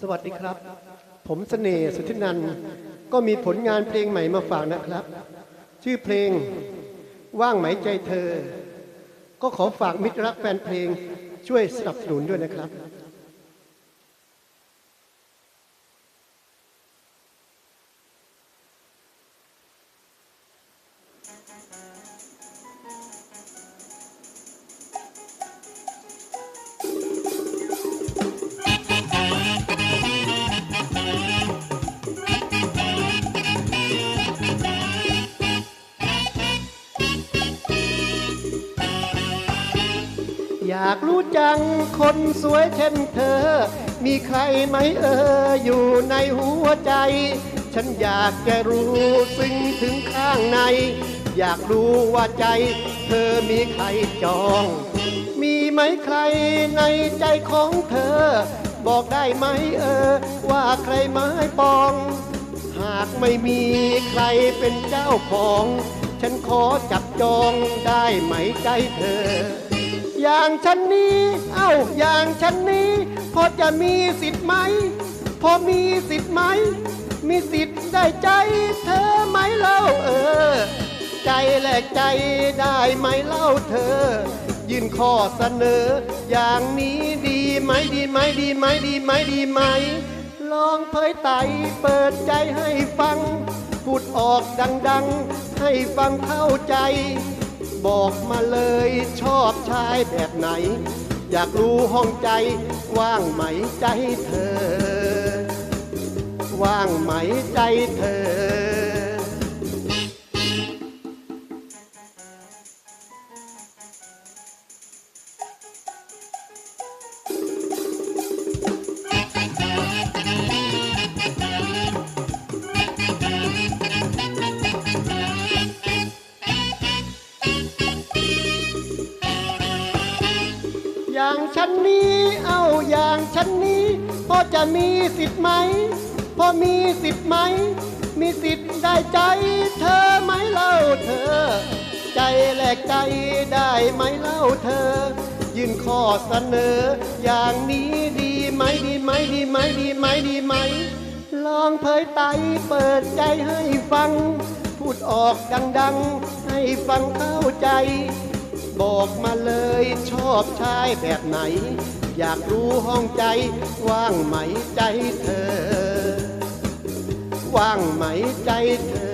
สวัสดีครับ ผมเสน่ห์สุทธินันก็มีผลงานเพลงใหม่มาฝากนะครับ ชื่อเพลงว่างไหมใจเธอ ก็ขอฝากมิตรรักแฟนเพลงช่วยสนับสนุนด้วยนะครับ อยากรู้จังคนสวยเช่นเธอ มีใครไหมเอออยู่ในหัวใจ ฉันอยากจะรู้ซึ้งถึงข้างใน อยากรู้ว่าใจ เธอมีใครจอง มีไหมใครในใจของเธอ บอกได้ไหมเออ ว่าใครไม้ปอง หากไม่มีใครเป็นเจ้าของ ฉันขอจับจองได้ไหมใจเธอ อย่างฉันนี้ เอ้า อย่างฉันนี้ พอจะมีสิทธิ์ไหม พอมีสิทธิ์ไหม มีสิทธิ์ได้ใจเธอไหมเล่าเออ ใจแหลกใจได้ไหมเล่าเธอ ยื่นข้อเสนอ อย่างนี้ดีไหมดีไหมดีไหมดีไหมดีไหม ลองเผยไตเปิดใจให้ฟัง พูดออกดัง ๆ ให้ฟังเข้าใจ บอกมาเลยชอบชายแบบไหน อยากรู้ห้องใจ ว่างไหมใจเธอ ว่างไหมใจเธอ ฉันนี้เอาอย่างฉันนี้พ่อจะมีสิทธิ์ไหมพ่อมีสิทธิ์ไหม มีสิทธิ์ได้ใจ เธอไหมเล่าเธอ ใจแหลกใจได้ไหมเล่าเธอ ยื่นข้อเสนอ อย่างนี้ดีไหมดีไหมดีไหมดีไหมดีไหม ลองเผยไตเปิดใจให้ฟัง พูดออกดัง ๆ ให้ฟังเข้าใจ บอกมาเลยชอบชายแบบไหน อยากรู้ห้องใจ ว่างไหมใจเธอ ว่างไหมใจเธอ